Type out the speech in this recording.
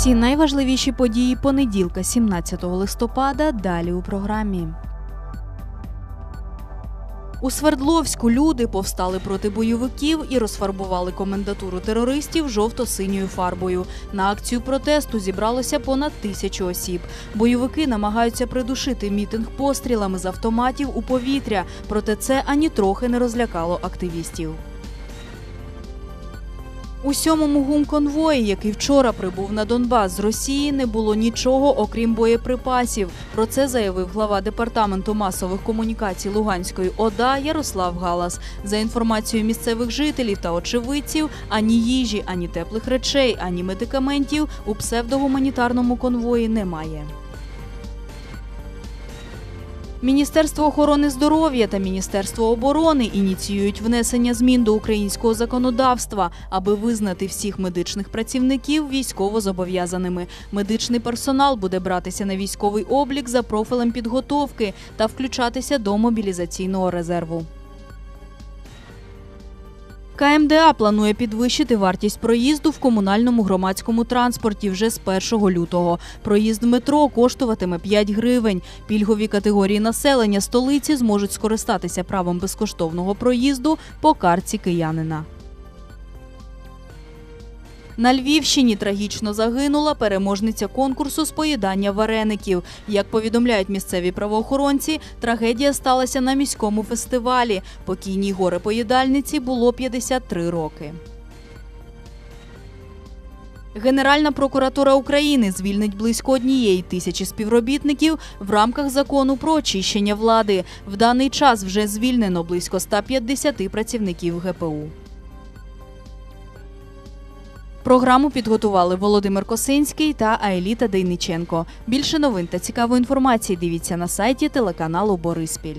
Усі найважливіші події понеділка, 17 листопада. Далі у програмі. У Свердловську люди повстали проти бойовиків і розфарбували комендатуру терористів жовто-синьою фарбою. На акцію протесту зібралося понад тисячу осіб. Бойовики намагаються придушити мітинг пострілами з автоматів у повітря, проте це ані трохи не розлякало активістів. У сьомому гумконвої, який вчора прибув на Донбас з Росії, не було нічого окрім боєприпасів. Про це заявив глава департаменту масових комунікацій Луганської ОДА Ярослав Галас. За інформацією місцевих жителів та очевидців, ані їжі, ані теплих речей, ані медикаментів у псевдогуманітарному конвої немає. Міністерство охорони здоров'я та Міністерство оборони ініціюють внесення змін до українського законодавства, аби визнати всіх медичних працівників військовозобов'язаними. Медичний персонал буде братися на військовий облік за профілем підготовки та включатися до мобілізаційного резерву. КМДА планує підвищити вартість проїзду в комунальному громадському транспорті вже з 1 лютого. Проїзд в метро коштуватиме 5 гривень. Пільгові категорії населення столиці зможуть скористатися правом безкоштовного проїзду по карці киянина. На Львівщині трагічно загинула переможниця конкурсу з поїдання вареників. Як повідомляють місцеві правоохоронці, трагедія сталася на міському фестивалі. Покійній горе-поїдальниці було 53 роки. Генеральна прокуратура України звільнить близько однієї тисячі співробітників в рамках закону про очищення влади. В даний час вже звільнено близько 150 працівників ГПУ. Програму підготували Володимир Косинський та Айліта Дейниченко. Більше новин та цікавої інформації дивіться на сайті телеканалу Бориспіль.